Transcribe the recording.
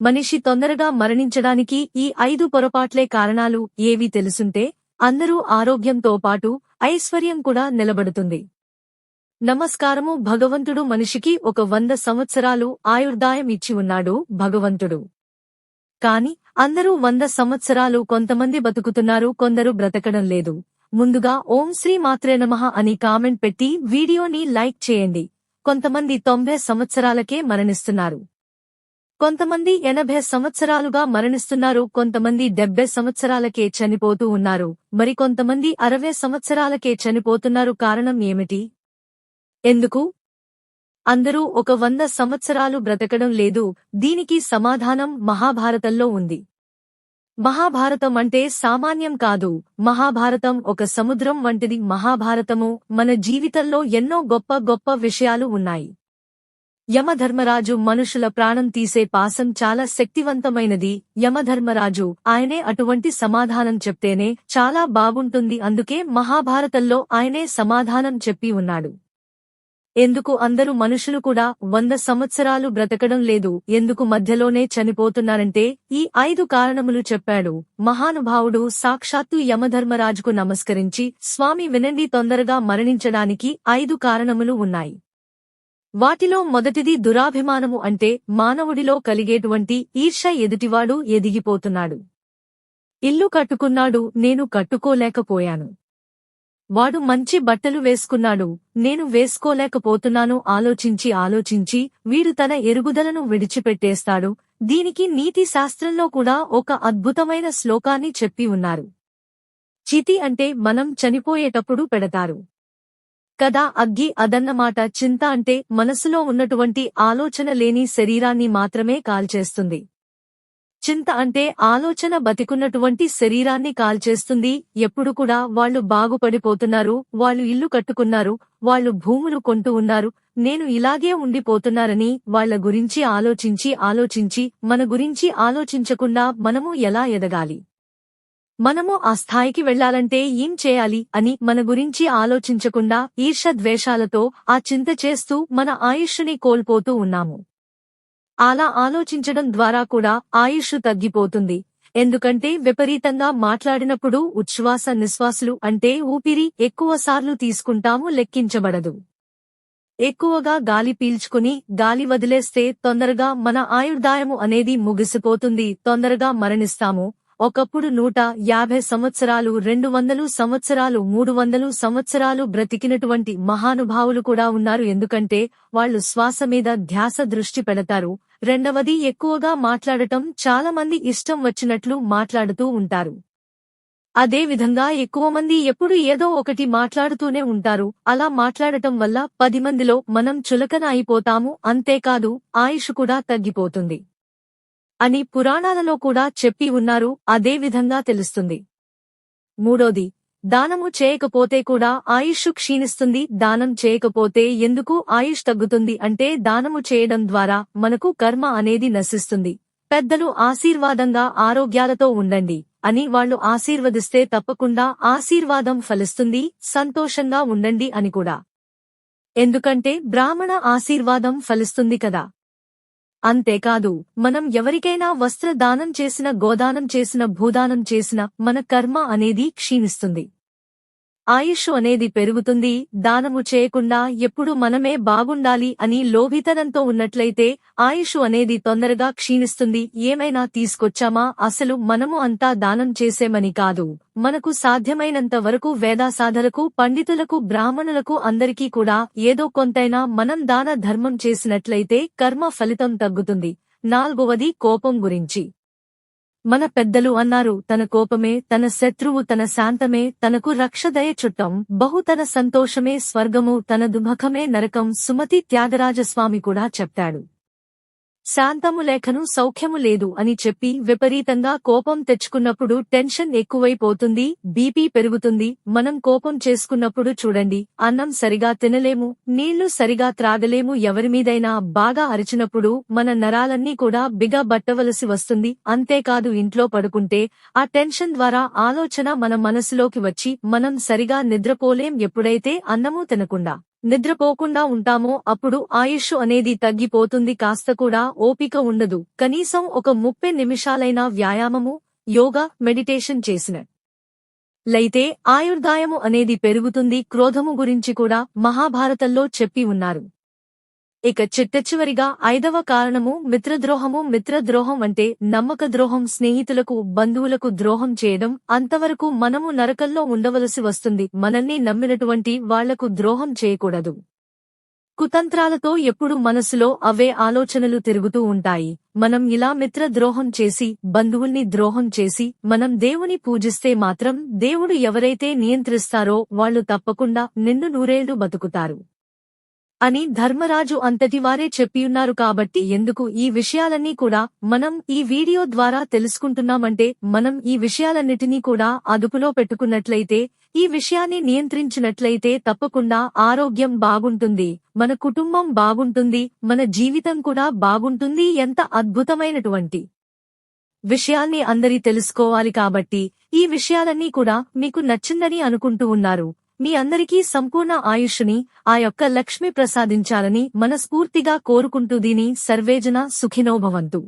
మనిషి తొందరగా మరణించడానికి ఈ ఐదు పొరపాట్లే కారణాలు ఏవి తెలుసుంటే అందరూ ఆరోగ్యంతో పాటు ఐశ్వర్యం కూడా నిలబడుతుంది. నమస్కారము భగవంతుడు మనిషికి ఒక వంద సంవత్సరాలు ఆయుర్దాయం ఇచ్చి ఉన్నాడు భగవంతుడు. కాని అందరూ వంద సంవత్సరాలు కొంతమంది బతుకుతున్నారు కొందరు బ్రతకడం లేదు. ముందుగా ఓం శ్రీ మాత్రే నమః అని కామెంట్ పెట్టి వీడియోని లైక్ చేయండి. కొంతమంది తొంభై సంవత్సరాలకే మరణిస్తున్నారు. కొంతమంది ఎనభై సంవత్సరాలుగా మరణిస్తున్నారు కొంతమంది డెబ్బై సంవత్సరాలకే చనిపోతూ ఉన్నారు. మరికొంతమంది అరవై సంవత్సరాలకే చనిపోతున్నారు. కారణం ఏమిటి? ఎందుకు? అందరూ ఒక వంద సంవత్సరాలు బ్రతకడం లేదు. దీనికి సమాధానం మహాభారతంలో ఉంది. మహాభారతం అంటే సామాన్యం కాదు. మహాభారతం ఒక సముద్రం వంటిది. మహాభారతము మన జీవితంలో ఎన్నో గొప్ప గొప్ప విషయాలు ఉన్నాయి. యమధర్మరాజు మనుషుల ప్రాణం తీసే పాసం చాలా శక్తివంతమైనది. యమధర్మరాజు ఆయనే అటువంటి సమాధానం చెప్తేనే చాలా బాగుంటుంది. అందుకే మహాభారతంలో ఆయనే సమాధానం చెప్పి ఉన్నాడు. ఎందుకు అందరు మనుషులు కూడా వంద సంవత్సరాలు బ్రతకడం లేదు? ఎందుకు మధ్యలోనే చనిపోతున్నారంటే ఈ ఐదు కారణములు చెప్పాడు. మహానుభావుడు సాక్షాత్తు యమధర్మరాజుకు నమస్కరించి స్వామి వినండి తొందరగా మరణించడానికి ఐదు కారణములు ఉన్నాయి. వాటిలో మొదటిది దురాభిమానము అంటే మానవుడిలో కలిగేటువంటి ఈర్ష ఎదుటివాడు ఎదిగిపోతున్నాడు. ఇల్లు కట్టుకున్నాడు నేను కట్టుకోలేకపోయాను. వాడు మంచి బట్టలు వేసుకున్నాడు నేను వేసుకోలేకపోతున్నాను ఆలోచించి ఆలోచించి వీడు తన ఎరుగుదలను విడిచిపెట్టేస్తాడు. దీనికి నీతి శాస్త్రంలో కూడా ఒక అద్భుతమైన శ్లోకాన్ని చెప్పి ఉన్నారు. చితి అంటే మనం చనిపోయేటప్పుడు పెడతారు. కదా అగ్గి అదన్నమాట చింత అంటే మనసులో ఉన్నటువంటి ఆలోచన లేని శరీరాన్ని మాత్రమే కాల్చేస్తుంది. చింత అంటే ఆలోచన బతికున్నటువంటి శరీరాన్ని కాల్చేస్తుంది. ఎప్పుడు కూడా వాళ్ళు బాగుపడిపోతున్నారు వాళ్ళు ఇల్లు కట్టుకున్నారు వాళ్ళు భూములు కొంటూ ఉన్నారు నేను ఇలాగే ఉండిపోతున్నారని వాళ్ళ గురించి ఆలోచించి ఆలోచించి మన గురించి ఆలోచించకుండా మనము ఎలా ఎదగాలి? మనము ఆ స్థాయికి వెళ్ళాలంటే ఏం చేయాలి అని మన గురించి ఆలోచించకుండా ఈర్ష ద్వేషాలతో ఆ చింత చేస్తూ మన ఆయుష్ని కోల్పోతూ ఉన్నాము. అలా ఆలోచించడం ద్వారా కూడా ఆయుష్ తగ్గిపోతుంది. ఎందుకంటే విపరీతంగా మాట్లాడినప్పుడు ఉచ్ఛ్వాస నిశ్వాసులు అంటే ఊపిరి ఎక్కువసార్లు తీసుకుంటాము లెక్కించబడదు. ఎక్కువగా గాలి పీల్చుకుని గాలి వదిలేస్తే తొందరగా మన ఆయుర్దాయము అనేది ముగిసిపోతుంది తొందరగా మరణిస్తాము ఒకప్పుడు నూట యాభై సంవత్సరాలు రెండు వందలు సంవత్సరాలు మూడు వందలు సంవత్సరాలు బ్రతికినటువంటి మహానుభావులు కూడా ఉన్నారు. ఎందుకంటే వాళ్ళు శ్వాస మీద ధ్యాస దృష్టి పెడతారు. రెండవది ఎక్కువగా మాట్లాడటం చాలా మంది ఇష్టం వచ్చినట్లు మాట్లాడుతూ ఉంటారు. అదే విధంగా ఎక్కువ మంది ఎప్పుడు ఏదో ఒకటి మాట్లాడుతూనే ఉంటారు. అలా మాట్లాడటం వల్ల పది మందిలో మనం చులకన అయిపోతాము. అంతేకాదు ఆయుష్ కూడా తగ్గిపోతుంది. అని పురాణాలలో కూడా చెప్పి ఉన్నారు అదే విధంగా తెలుస్తుంది. మూడోది దానము చేయకపోతే కూడా ఆయుష్ క్షీణిస్తుంది దానం చేయకపోతే ఎందుకు ఆయుష్ తగ్గుతుంది అంటే దానము చేయడం ద్వారా మనకు కర్మ అనేది నశిస్తుంది. పెద్దలు ఆశీర్వాదంగా ఆరోగ్యాలతో ఉండండి అని వాళ్ళు ఆశీర్వదిస్తే తప్పకుండా ఆశీర్వాదం ఫలిస్తుంది సంతోషంగా ఉండండి అని కూడా. ఎందుకంటే బ్రాహ్మణ ఆశీర్వాదం ఫలిస్తుంది కదా. అంతేకాదు మనం ఎవరికైనా వస్త్ర దానం చేసిన గోదానం చేసిన భూదానం చేసిన మన కర్మ అనేది క్షీణిస్తుంది. ఆయుష్ అనేది పెరుగుతుంది దానము చేయకుండా ఎప్పుడు మనమే బాగుండాలి అని లోభితనంతో ఉన్నట్లయితే ఆయుష్ అనేది తొందరగా క్షీణిస్తుంది. ఏమైనా తీసుకొచ్చామా? అసలు మనము అంతా దానం చేసేమని కాదు. మనకు సాధ్యమైనంత వరకు వేదాసాధలకు పండితులకు బ్రాహ్మణులకు అందరికీ కూడా ఏదో కొంతైనా మనం దాన ధర్మం చేసినట్లయితే కర్మ ఫలితం తగ్గుతుంది. నాల్గవది కోపం గురించి. మన పెద్దలు అన్నారు తన కోపమే తన శత్రువు తన శాంతమే తనకు రక్షదయ చుట్టం బహు తన సంతోషమే స్వర్గము తన దుమఖమే నరకం సుమతి త్యాగరాజస్వామి కూడా చెప్తాడు శాంతము లేఖను సౌఖ్యము లేదు అని చెప్పి విపరీతంగా కోపం తెచ్చుకున్నప్పుడు టెన్షన్ ఎక్కువైపోతుంది బీపీ పెరుగుతుంది మనం కోపం చేసుకున్నప్పుడు చూడండి అన్నం సరిగా తినలేము నీళ్ళు సరిగా త్రాగలేము ఎవరిమీదైనా బాగా అరిచినప్పుడు మన నరాలన్నీ కూడా బిగబట్టవలసి వస్తుంది అంతేకాదు ఇంట్లో పడుకుంటే ఆ టెన్షన్ ద్వారా ఆలోచన మన మనసులోకి వచ్చి మనం సరిగా నిద్రపోలేం ఎప్పుడైతే అన్నము తినకుండా. నిద్రపోకుండా ఉంటామో అప్పుడు ఆయుష్ అనేది తగ్గిపోతుంది కాస్త కూడా ఓపిక ఉండదు. కనీసం ఒక ముప్పై నిమిషాలైనా వ్యాయామము యోగా మెడిటేషన్ చేసిన లైతే ఆయుర్దాయము అనేది పెరుగుతుంది. క్రోధము గురించి కూడా మహాభారతంలో చెప్పి ఉన్నారు. ఇక చిట్టచివరిగా ఐదవ కారణము మిత్రద్రోహము. మిత్రద్రోహం అంటే నమ్మక ద్రోహం స్నేహితులకు బంధువులకు ద్రోహం చేయడం. అంతవరకు మనము నరకంలో ఉండవలసి వస్తుంది. మనల్ని నమ్మినటువంటి వాళ్ళకు ద్రోహం చేయకూడదు. కుతంత్రాలతో ఎప్పుడు మనసులో అవే ఆలోచనలు తిరుగుతూ ఉంటాయి. మనం ఇలా మిత్ర ద్రోహం చేసి బంధువుల్ని ద్రోహం చేసి మనం దేవుని పూజిస్తే మాత్రం దేవుడు ఎవరైతే నియంత్రిస్తారో వాళ్ళు తప్పకుండా నిన్ను నూరేళ్ళు బతుకుతారు. అని ధర్మరాజు అంతటివారే చెప్పియున్నారు కాబట్టి ఎందుకు ఈ విషయాలన్నీ కూడా మనం ఈ వీడియో ద్వారా తెలుసుకుంటున్నామంటే మనం ఈ విషయాలన్నిటినీ కూడా అదుపులో పెట్టుకున్నట్లయితే ఈ విషయాన్ని నియంత్రించినట్లయితే తప్పకుండా ఆరోగ్యం బాగుంటుంది మన కుటుంబం బాగుంటుంది మన జీవితం కూడా బాగుంటుంది ఎంత అద్భుతమైనటువంటి విషయాన్ని అందరి తెలుసుకోవాలి కాబట్టి ఈ విషయాలన్నీ కూడా మీకు నచ్చిందని అనుకుంటూ ఉన్నారు. మీ అందరికీ సంపూర్ణ ఆయుష్ని ఆ యొక్క లక్ష్మి ప్రసాదించాలని మనస్ఫూర్తిగా కోరుకుంటూ దీని సర్వేజన సుఖినోభవంతు.